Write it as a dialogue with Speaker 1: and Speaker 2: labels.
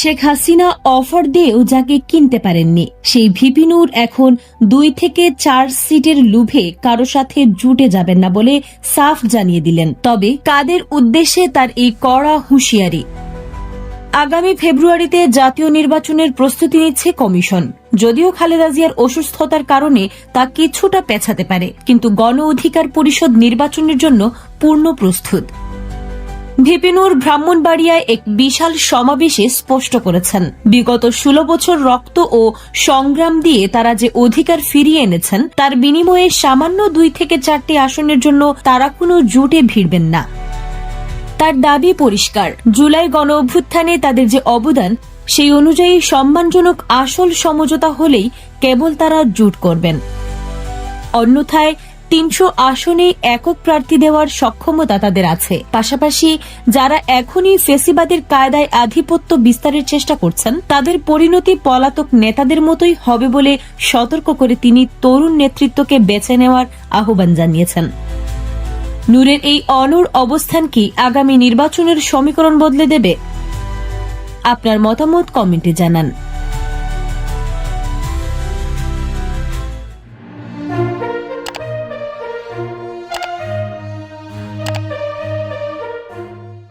Speaker 1: Sheikh Hasina offer দিয়েও যাকে কিনতে পারেননি। সেই ভিপিনুর এখন দুই থেকে চার সিটের লুভে কারও সাথে জুটে যাবেন না বলে সাফ জানিয়ে দিলেন। তবে কাদের উদ্দেশ্যে তার এই কড়া হুঁশিয়ারি? আগামী ফেব্রুয়ারিতে জাতীয় নির্বাচনের প্রস্তুতি নিচ্ছে কমিশন। যদিও খালেদা জিয়ার অসুস্থতার কারণে তা কিছুটা পেছাতে পারে, কিন্তু গণ অধিকার পরিষদ নির্বাচনের জন্য পূর্ণ প্রস্তুত। ভিপিনুর ব্রাহ্মণবাড়িয়ায় এক বিশাল সমাবেশে স্পষ্ট করেছেন। বিগত ষোলো বছর রক্ত ও সংগ্রাম দিয়ে তারা যে অধিকার ফিরিয়ে এনেছেন, তার বিনিময়ে সামান্য দুই থেকে চারটি আসনের জন্য তারা কোনো জুটে ভিড়বেন না। তার দাবি পরিষ্কার। জুলাই গণ অভ্যুত্থানে তাদের যে অবদান, সেই অনুযায়ী সম্মানজনক আসল সমঝোতা হলেই কেবল তারা জুট করবেন। অন্যথায় তিনশো আসনে একক প্রার্থী দেওয়ার সক্ষমতা তাদের আছে। পাশাপাশি যারা এখনই ফেসিবাদের কায়দায় আধিপত্য বিস্তারের চেষ্টা করছেন, তাদের পরিণতি পলাতক নেতাদের মতোই হবে বলে সতর্ক করে তিনি তরুণ নেতৃত্বকে বেছে নেওয়ার আহ্বান জানিয়েছেন। নূরের এই অনর অবস্থান কি আগামী নির্বাচনের সমীকরণ বদলে দেবে? আপনার মতামত কমেন্টে জানান।